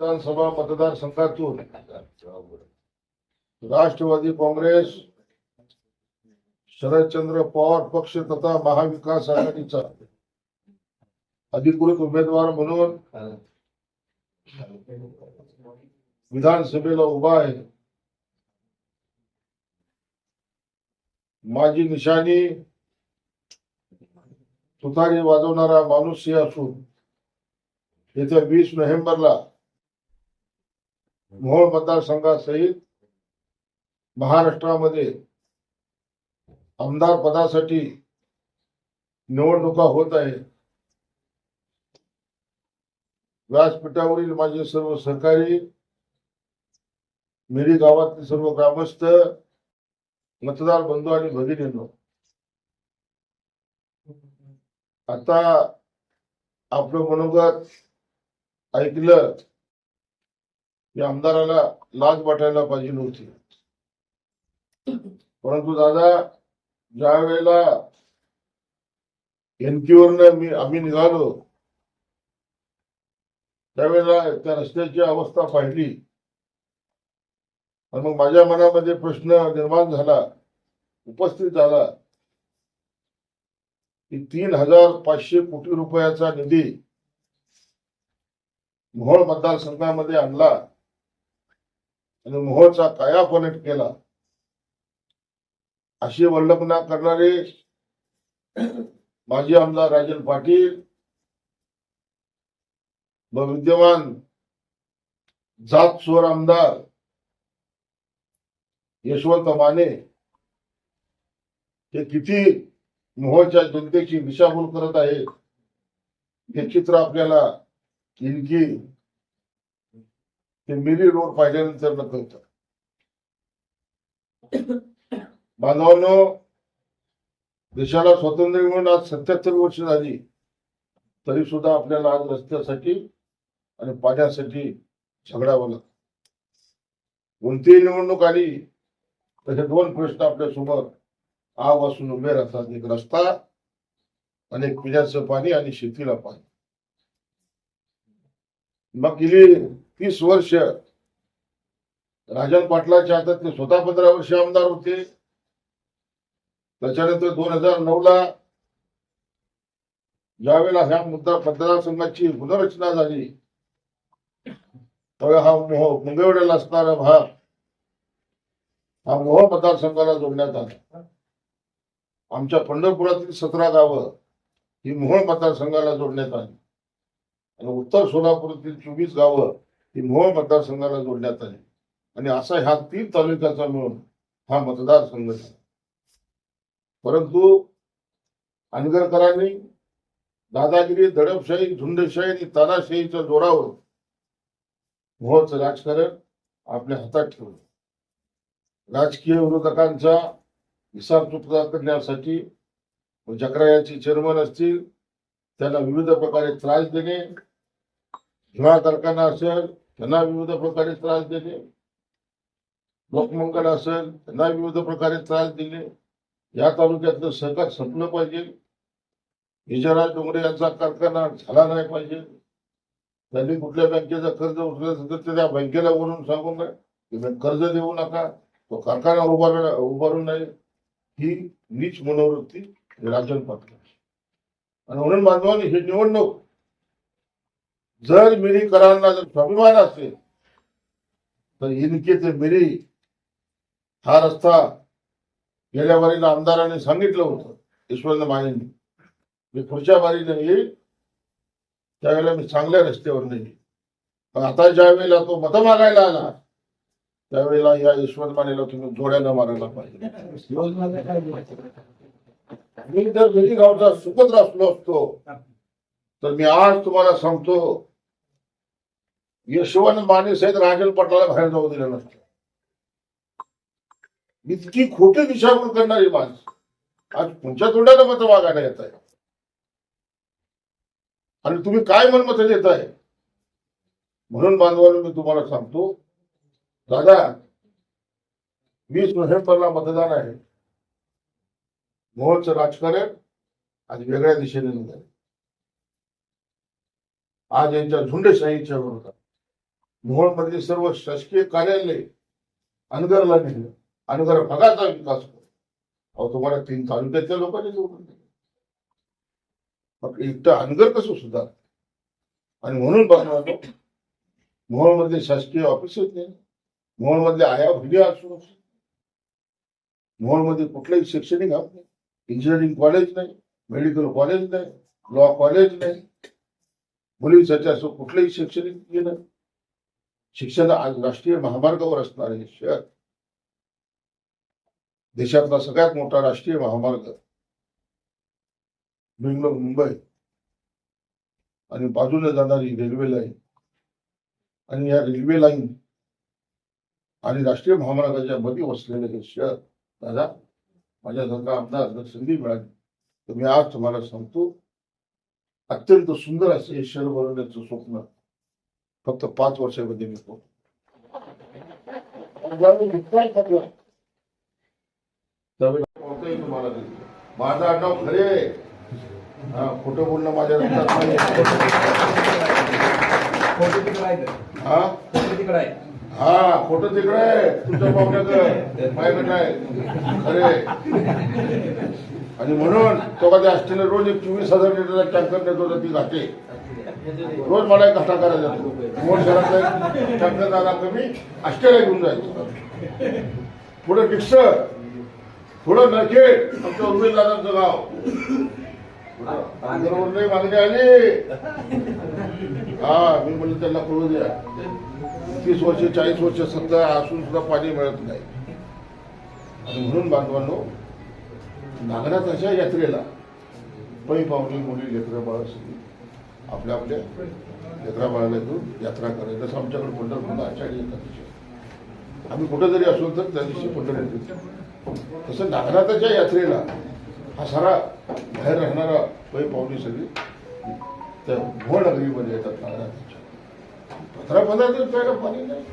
विधानसभा मतदारसंघातून. राष्ट्रवादी काँग्रेस शरदचंद्र पवार पक्ष तथा महाविकास आघाडीचा अधिकृत उमेदवार म्हणून विधानसभेला उभा आहे. माझी निशाणी तुतारी वाजवणारा माणूस असून येत्या वीस नोव्हेंबरला मोहोळ मतदारसंघासहित महाराष्ट्रामध्ये आमदार पदासाठी निवडणुका होत आहे व्यासपीठावरील माझे सर्व सहकारी मिरी गावातील सर्व ग्रामस्थ मतदार बंधू आणि भगिनींनो आता आपलं मनोगत ऐकलं या आमदाराला लाज वाटायला पाहिजे नव्हती. परंतु दादा ज्या वेळेला एनकीवरनं मी आम्ही निघालो त्यावेळेला त्या रस्त्याची अवस्था पाहिली. आणि मग माझ्या मनामध्ये प्रश्न निर्माण झाला उपस्थित झाला की तीन हजार पाचशे कोटी रुपयाचा निधी मोहोळ मतदारसंघामध्ये आणला. आणि मोहचा काया पलट केला. अशी वल्लभना करणारे माजी आमदार राजन पाटील व विद्यमान जात चोर आमदार यशवंत माने हे किती मोहच्या जनतेची दिशाभूल करत आहेत हे चित्र आपल्याला इनकी ते मिरी रोड पाहिल्यानंतर न कळतं बांधवांनो देशाला स्वातंत्र्य मिळून आज सत्याहत्तर वर्ष झाली तरी सुद्धा आपल्याला आज रस्त्यासाठी आणि पाण्यासाठी झगडावं लागतं कोणतीही निवडणूक आली तसे दोन प्रश्न आपल्यासमोर उभे राहतात. एक रस्ता आणि पिण्याचं पाणी आणि शेतीला पाणी. मग गेली तीस वर्ष राजन पाटलाच्या हातात ते स्वतः पंधरा वर्ष आमदार होते. त्याच्यानंतर दोन हजार नऊ ला ज्यावेळेला ह्या मुद्दा मतदारसंघाची पुनर्रचना झाली त्यावेळेला हा मोह मुंगेवड्याला असणारा भाग हा मोह मतदारसंघाला जोडण्यात आला. आमच्या पंढरपुरातील सतरा गावं ही मोहोळ मतदारसंघाला जोडण्यात आली. आणि उत्तर सोलापूरातील चोवीस गावं ही मोहोळ मतदारसंघाला जोडण्यात आली. आणि असा ह्या तीन तालुक्याचा मिळून हा मतदारसंघ झाला. परंतु अनगरकरांनी दादागिरी दडपशाही झुंडशाही आणि तानाशाहीच्या जोरावर मोहोळचं राजकारण आपल्या हातात ठेवलं. राजकीय विरोधकांचा हिसाब चुकता करण्यासाठी जकरायाचे चेअरमन असतील त्यांना विविध प्रकारे त्रास देणे हिवाळ कारखाना असेल त्यांना विविध प्रकारे त्रास दिले. लोकमंगल असेल त्यांना विविध प्रकारे त्रास दिले. या तालुक्यातलं सहकार संपलं पाहिजे. विजयराज डोंगरे यांचा कारखाना झाला नाही पाहिजे. त्यांनी कुठल्या बँकेचा कर्ज उचललं तर त्या बँकेला वरून सांगून नये की कर्ज देऊ नका. तो कारखाना उभार उभारू नये. ही नीच मनोवृत्ती राजन पाटील. आणि म्हणून बांधवांनी ही निवडणूक जर मिरीकरांना जर स्वाभिमान असेल तर इनके ते मिरी हा रस्ता गेल्या बारीला आमदारांनी सांगितलं होतं. यशवंत मानेंनी मी पुढच्या बारीने येईल त्यावेळेला मी चांगल्या रस्त्यावर नाही पण आता ज्या वेळेला तो मत मागायला आला त्यावेळेला या यशवंत मानेला तुम्ही जोड्यानं मारायला पाहिजे. मी जर घरी गावचा सुपत्र असलो असतो तर मी आज तुम्हाला सांगतो यशवंत माने साहेब राजन पटलाला बाहेर जाऊ दिलं नसतं. इतकी खोटी दिशाभूल करणारी माणसं. आज तुमच्या तोंडाला मत मागायला येत आहे आणि तुम्ही काय मनमत देताय? म्हणून बांधवांना मी तुम्हाला सांगतो दादा वीस नोव्हेंबरला मतदान आहे. मोहनचं राजकारण आज वेगळ्या दिशेने निघाले आज यांच्या झुंडशाहीच्या विरोधात. मोहोळमधली सर्व शासकीय कार्यालय अनगरला नेलं. अनगर भागाचा विकास अहो तुम्हाला तीन तालुक्यातल्या लोकांनी निवडून दिलं. मग एकटं अनगर कसं सुद्धा आणि म्हणून बघणार मोहोळमधले शासकीय ऑफिसच नाही मोहोळमधल्या आया भुली असू मोहोळमध्ये कुठलंही शैक्षणिक हब नाही. इंजिनिअरिंग कॉलेज नाही. मेडिकल कॉलेज नाही. लॉ कॉलेज नाही. मुलींसाठी असो कुठलंही शैक्षणिक घेणं शिक्षण आज राष्ट्रीय महामार्गावर असणार हे शहर. देशातला सगळ्यात मोठा राष्ट्रीय महामार्ग बेंगलोर मुंबई आणि बाजूने जाणारी रेल्वे लाईन. आणि या रेल्वे लाईन आणि राष्ट्रीय महामार्गाच्या मध्ये वसलेलं हे शहर दादा माझ्यासारखा आमदार जर संधी मिळाली तर मी आज तुम्हाला सांगतो अत्यंत सुंदर असं हे शहर बनवण्याचं स्वप्न. फक्त पाच वर्षामध्ये कोणतंही तुम्हाला. माझं आडनाव खरे. हा, खोटं बोलणं माझ्या? हा? फोटो तिकडे आहे. खोटं तिकडे आहे. तुमच्या पाहुण्याचं. माझ्याकडे नाही खरे आणि म्हणून तो कधी असलेला रोज एक चोवीस हजार लिटरचा टँकर नेतो तर ती घाटे रोज मला एक घाटा करायचा मोठ शहरातला टँकर दादा कमी आश्चर्य घेऊन जायचं. पुढे डिक्सर पुढं नखेड आमच्या उर्मिल दादांचं गाव. बरोबर मागणी आली. हा मी म्हणलं त्यांना कळू द्या. तीस वर्ष चाळीस वर्ष सत्ता असून सुद्धा पाणी मिळत नाही. आणि म्हणून बांधवांनो नागनाथाच्या यात्रेला पै पाहुणी मुली लेकरं बाळ सगळी आपल्या आपल्या लेकरा बाळाला घेऊन यात्रा करायची. जसं आमच्याकडे पंढरपूरला आषाढी एकादशी आम्ही कुठं जरी असलो तर त्या दिवशी पंढरपूर तसं नागनाथाच्या यात्रेला हा सारा बाहेर राहणारा पै पाहुणी सगळी त्या भोळ नगरीमध्ये येतात नागनाथाच्या. पत्रा पंधरा प्यायला पाणी नाही.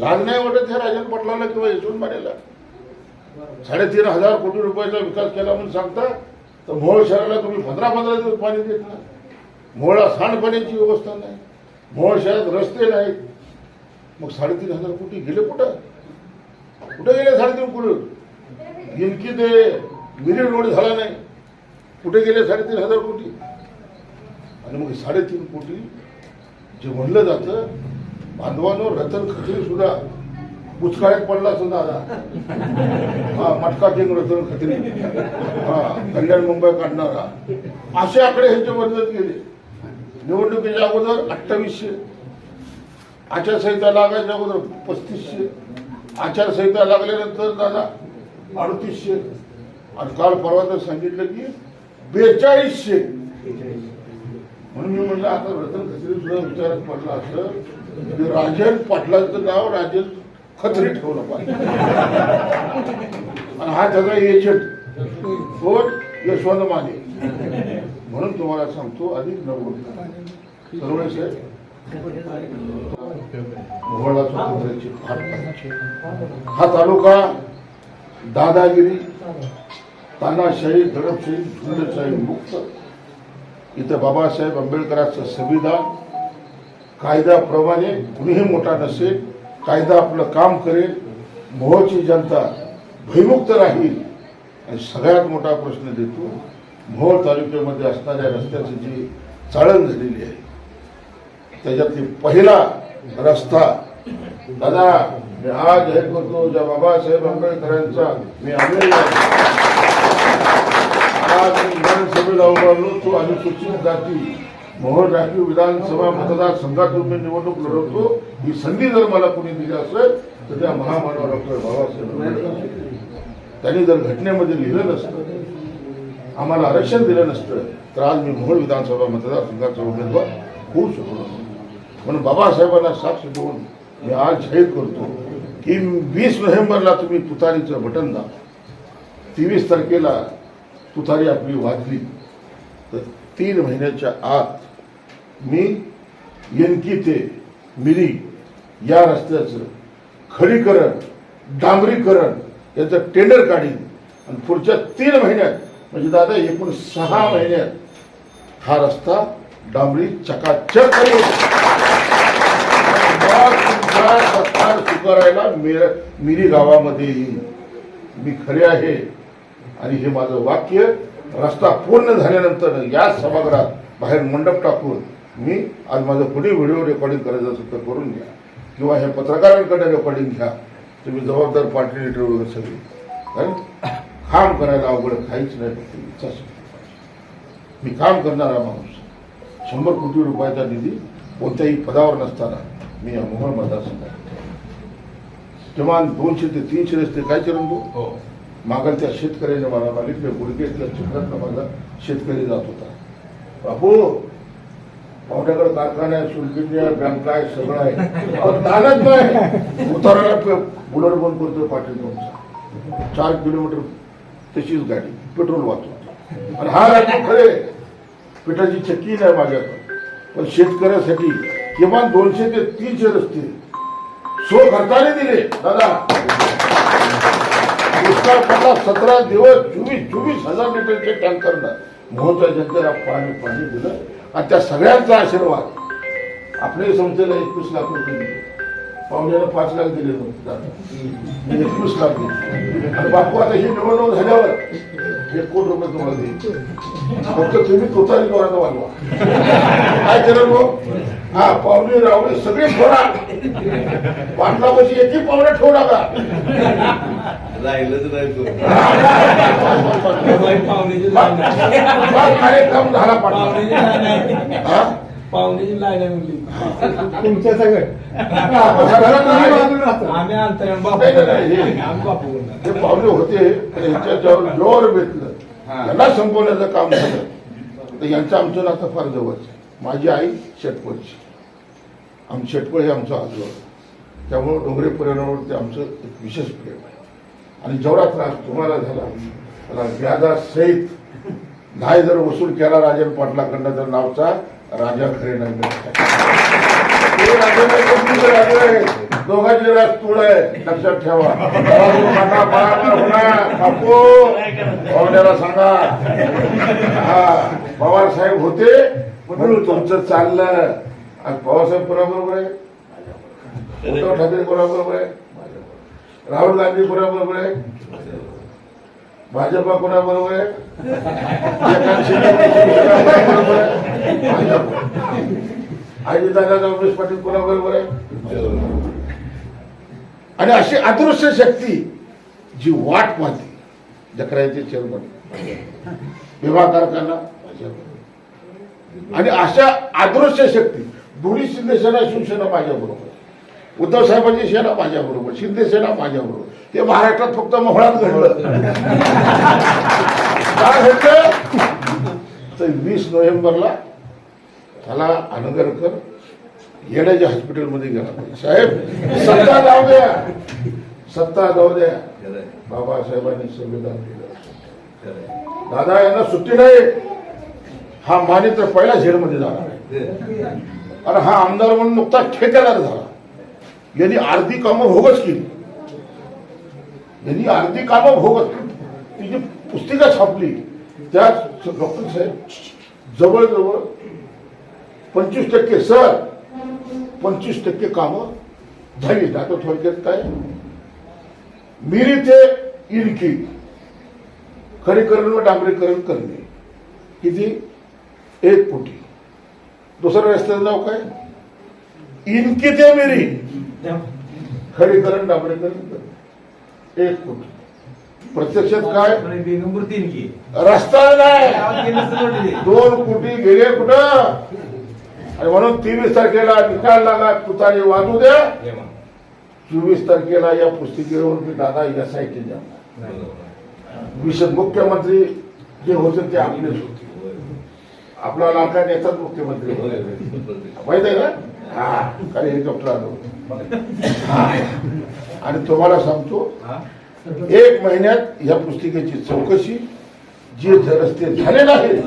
लाज नाही वाटत हे राजन पटलाला किंवा यशवंत मानेला. साडेतीन हजार कोटी रुपयाचा विकास केला म्हणून सांगता तर मोहोळ शहराला तुम्ही पंधरा पंधरा दिवस पाणी देत नाही. मोहळा सांडपाण्याची व्यवस्था नाही. मोहोळ शहरात रस्ते नाहीत. मग साडेतीन हजार कोटी गेले कुठं? कुठे गेले साडेतीन कोटी? गिनकी ते मिरी रोड झाला नाही. कुठे गेले साडेतीन हजार कोटी? आणि मग साडेतीन कोटी जे म्हणलं जातं बांधवांवर रतन खत्री सुद्धा बुचकाळ्यात पडला असं दादा. हा मटका किंग रतन खत्री हा कल्याण मुंबई काढणारा. असे आकडे ह्यांचे बदलत गेले. निवडणुकीच्या अगोदर अठ्ठावीसशे आचारसंहिता लागायच्या अगोदर पस्तीसशे आचारसंहिता लागल्यानंतर दादा अडतीसशे. आणि काल परवा तर सांगितलं की बेचाळीसशे. म्हणून मी म्हणलं आता रतन खत्री सुद्धा विचारात पडला असं. राजन पाटलाचं नाव राजन खत्री ठेवलं पाहिजे आणि हा सगळा एजंट कोण यशवंत माने म्हणून तुम्हाला सांगतो अधिक न बोलता साहेब हा तालुका दादागिरी तानाशाही दडपशाही झुंडशाही मुक्त. इथं बाबासाहेब आंबेडकरांचं संविधान कायद्याप्रमाणे कुणीही मोठा नसेल कायदा आपलं काम करेल मोहची जनता भयमुक्त राहील. आणि सगळ्यात मोठा प्रश्न देतो मोहोळ तालुक्यामध्ये असणाऱ्या रस्त्याची जी चाळण झालेली आहे त्याच्यातली पहिला रस्ता दादा मी आज हे करतो ज्या बाबासाहेब आंबेडकरांचा मी आंबेडकर आज मी विधानसभेला उभारलो तो अनुसूचित जाती मोहोळ राखीव विधानसभा मतदारसंघातून मी निवडणूक लढवतो. ही संधी जर मला कोणी दिली असेल तर त्या महामानव डॉक्टर बाबासाहेब त्यांनी जर घटनेमध्ये लिहिलं नसतं आम्हाला आरक्षण दिलं नसतं तर आज मी मोहोळ विधानसभा मतदारसंघाचा उमेदवार होऊ शकलो नसतो. म्हणून बाबासाहेबांना साक्ष देऊन मी आज जाहीर करतो की वीस नोव्हेंबरला तुम्ही तुतारीचं बटन दाबा. तेवीस तारखेला तुतारी आपली वाजली. तर तीन महिन्याच्या आत मी येनकी ते मिरी या रस्त्याचं खडीकरण डांबरीकरण याचं टेंडर काढीन. आणि पुढच्या तीन महिन्यात म्हणजे दादा एकूण सहा महिन्यात हा रस्ता डांबरी चकाचक करेल स्वीकारायला मिर मिरी गावामध्ये येईल मी खरे आहे आणि हे माझं वाक्य रस्ता पूर्ण झाल्यानंतर या सभागृहात बाहेर मंडप टाकून मी आज माझं पुढे व्हिडिओ रेकॉर्डिंग करायचं असेल तर करून घ्या. किंवा हे पत्रकारांकडे रेकॉर्डिंग घ्या. तुम्ही जबाबदार पार्टी लिडर वगैरे सगळे. कारण काम करायला अवघड काहीच नाही. मी काम करणारा माणूस. शंभर कोटी रुपयाचा निधी कोणत्याही पदावर नसताना मी या मोहोळ मतदारसंघात किमान दोनशे ते तीनशे रस्ते काय चिरण तो हो. मागल त्या शेतकऱ्याने मला मागितले गुडघेतल्या चिखलातला माझा शेतकरी जात होता. बापू पावट्याकडे कारखाना आहे सुलगिनी आहे बँका आहे सगळं आहे. अहो, दानच नाही. उतारायला बुलर बंद करतो पाटील तुमचा चार किलोमीटर तशीच गाडी पेट्रोल वाचवतो आणि हा राज्य खरे. पिठाची चक्की नाही माझ्याकडे. पण शेतकऱ्यासाठी किमान दोनशे ते तीनशे रस्ते. सो खर्चाने दिले. दादा. दुष्काळ पडला सतरा दिवस चोवीस चोवीस हजार लिटरचे टँकरनं मोहच्या जनतेला पाणी पाणी दिलं. आणि त्या सगळ्यांचा आशीर्वाद आपल्या संस्थेला एकवीस लाख रुपये दिले. पाहुण्याला पाच लाख दिले नव्हते दादा. मी एकवीस लाख दिले आणि बापू आता ही निवडणूक झाल्यावर एक कोटी रुपये तुम्हाला देईल फक्त तुम्ही तोतारी कोणाचा वाढवा. काय केलं मग हा पाहुणे रावळे सगळे फोडा पाटलापाशी एकही पाहुणे ठेवू नका. राहिलंच नाही कार्यक्रम झाला पाटला पाहुण्याची लाईन आहे. म्हणली. तुमच्या सगळं. आम्ही अंतरण बापू हे- आम्ही बापू बोलणार. ते पाहुणे होते यांच्यावर जोर भेटलं यांना संपवण्याचं काम झालं. तर यांचं आमचं नातं फार जवळच माझी आई शेटपळची आमची शेटपळ हे आमचं आजोबा. त्यामुळं डोंगरे परिवारावरती आमचं एक विशेष प्रेम आहे. आणि जेवढा त्रास तुम्हाला झाला त्याला व्याजासहित नाही जर वसूल केला राजन पाटलाकडनं तर नावचा राजा खरे आहे. दोघांचे राज तुळ आहे. लक्षात ठेवा. पाहुण्याला सांगा. हा पवार साहेब होते म्हणून तुमचं चाललं. आज पवारसाहेब कोणाबरोबर आहे. उद्धव ठाकरे कोणाबरोबर आहे. राहुल गांधी कोणाबरोबर आहे. भाजपा कोणाबरोबर आहे? दादा उमेश पाटील कोणाबरोबर आहे? आणि अशी अदृश्य शक्ती जी वाट पाहते जकरायचे चेअरमन भाजप. आणि अशा अदृश्य शक्ती दोन्ही शिंदे सेना शिवसेना माझ्या बरोबर. उद्धव साहेबांची सेना माझ्या बरोबर शिंदे सेना माझ्या बरोबर. ते महाराष्ट्रात फक्त मोहळात घडलं. काय घडलं? तर वीस नोव्हेंबरला त्याला आनंदरकर येण्याच्या हॉस्पिटलमध्ये गेला. साहेब सत्ता जाऊ द्या. सत्ता जाऊ द्या. बाबासाहेबांनी संविधान दिलं. दादा यांना सुट्टी नाही. हा माने तर पहिला आहे. ते- आणि हा आमदार म्हणून नुकता ठेकेदार झाला. यांनी अर्धी कामं भोगच केली. यांनी अर्धी कामं भोगत ती जी पुस्तिका छापली त्या डॉक्टर साहेब जवळजवळ पंचवीस टक्के सर पंचवीस टक्के कामं झाली. आता थोडक्यात काय? मिरी ते इडकी खरीकरण व डांबरीकरण करणे. किती? एक कोटी. दुसऱ्या रस्त्याचं नाव काय? इनकी ते मिरी. खरीकरण डांबरीकरण करणे. एक कोटी प्रत्यक्षात काय? आणि बेगमपूर तीन की. रस्ता नाही. दोन कोटी गेले कुठं? आणि म्हणून तेवीस तारखेला निकाल लागा तुतारी वाजू द्या. चोवीस तारखेला या पुस्तिकेवर मी दादा एस आय टी जाणार विशेष मुख्यमंत्री जे होते ते आपलेच होते आपला लाडका नेताच मुख्यमंत्री. माहीत आहे ना? हा काही हेलिकॉप्टर आलं होतं. आणि तुम्हाला सांगतो? एक महिन्यात या पुस्तिकेची चौकशी जे रस्ते झाले नाहीत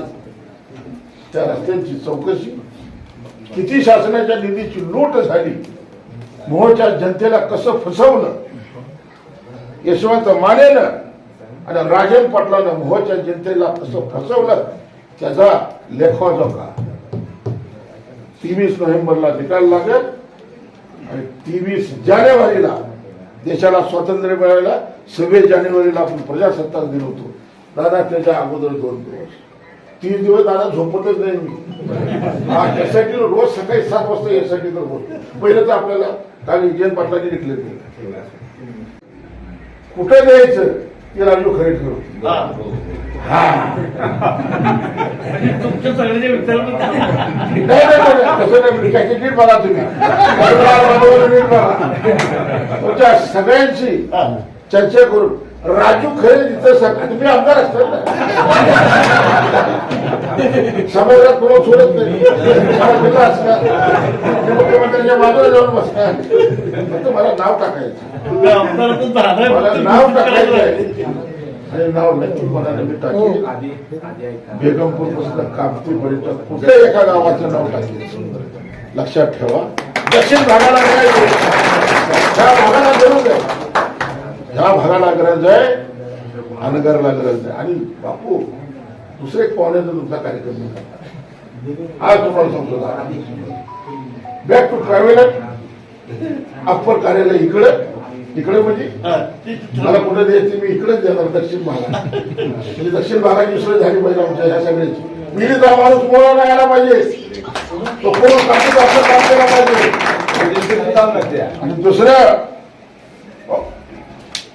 त्या रस्त्यांची चौकशी किती शासनाच्या निधीची लूट झाली मोहच्या जनतेला कसं फसवलं यशवंत मानेनं आणि राजन पाटलानं मोहच्या जनतेला कसं फसवलं त्याचा लेखोजोखा. तेवीस नोव्हेंबरला निकाल लागेल. तेवीस जानेवारीला देशाला स्वातंत्र्य मिळायला सव्वीस जानेवारीला आपण प्रजासत्ताक दिन होतो. दादा त्याच्या अगोदर दोन दिवस. तीन दिवस दादा झोपतच नाही मी. हा यासाठी रोज सकाळी सात वाजता यासाठी तर बोलतो पहिलं तर आपल्याला काल विजयन पाटलांनी लिखले ते. कुठं द्यायचं? ते राजू खरे ठरवतो हा. तुमच्या सगळ्यांच्या विठ्ठल नाही नाही, नाही नाही, तसं नाही. मी काय नीट बघा तुम्ही? तुमच्या सगळ्यांशी चर्चा करून राजू खरे तिथं तुम्ही आमदार असतात ना. समाजात कोण सोडत नाही. ते मुख्यमंत्र्यांच्या बाजूला जाऊन बसणार फक्त मला नाव टाकायचं. मला नाव टाकायचं आहे. आणि नाव नक्की कोणाला मी टाकेल? आधी आधी ऐका. बेगमपूरपासून कामतीपर्यंत कुठल्या एका गावाचं नाव टाकेल? लक्षात ठेवा. दक्षिण भागाला गरज आहे. ह्या भागाला गरज आहे ह्या भागाला गरज आहे अनगरला गरज आहे. आणि बापू दुसरे एक पाहुण्याचा तुमचा कार्यक्रम. आज तुम्हाला सांगतो बॅक टू ट्रॅव्हलर अप्पर कार्यालय इकडं. इकडे म्हणजे? मला कुठे द्यायची? मी इकडेच देणार दक्षिण भागात म्हणजे दक्षिण भागाची सोय झाली पाहिजे आमच्या ह्या सगळ्याची. पीडित माणूस कोणाला यायला पाहिजे. तो कोण कापूस आपलं काम केला पाहिजे. आणि दुसरं हो,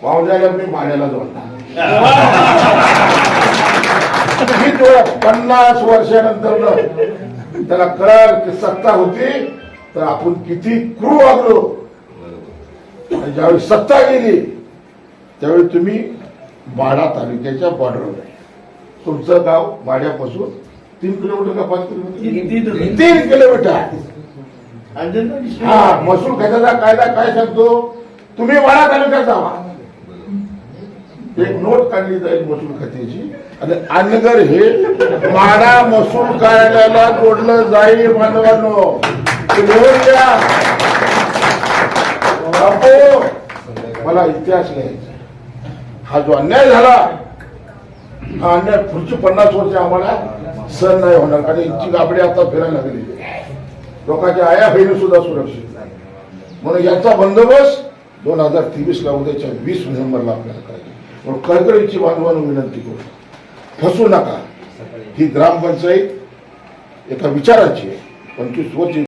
पाहुण्याला मी पाण्याला जोडणार मी तो पन्नास वर्षानंतर त्याला कळाल की सत्ता होती तर आपण किती क्रू वागलो. आणि ज्यावेळी सत्ता गेली त्यावेळी तुम्ही बाडा तालुक्याच्या बॉर्डरवर तुमचं गाव माढ्यापासून तीन किलोमीटर का पाच किलोमीटर? तीन किलोमीटर. हा महसूल खात्याचा कायदा काय सांगतो? तुम्ही माढा तालुक्यात जावा. एक नोट काढली जाईल महसूल खात्याची. आणि अनगर हे माढा महसूल कार्यालयाला जोडलं जाईल लिहून बापू, मला इतिहास लिहायचा हा जो अन्याय झाला हा अन्याय पुढची पन्नास वर्ष आम्हाला सण नाही होणार. आणि इतकी गाबडी आता फिरायला लागली. लोकांच्या आया बहिणी सुद्धा सुरक्षित नाही. म्हणून याचा बंदोबस्त दोन हजार तेवीस ला उद्याच्या वीस नोव्हेंबरला आपल्याला करायची म्हणून कळकळीची बांधवांना विनंती करू. फसू नका. ही ग्रामपंचायत एका विचाराची आहे. पंचवीस वर्ष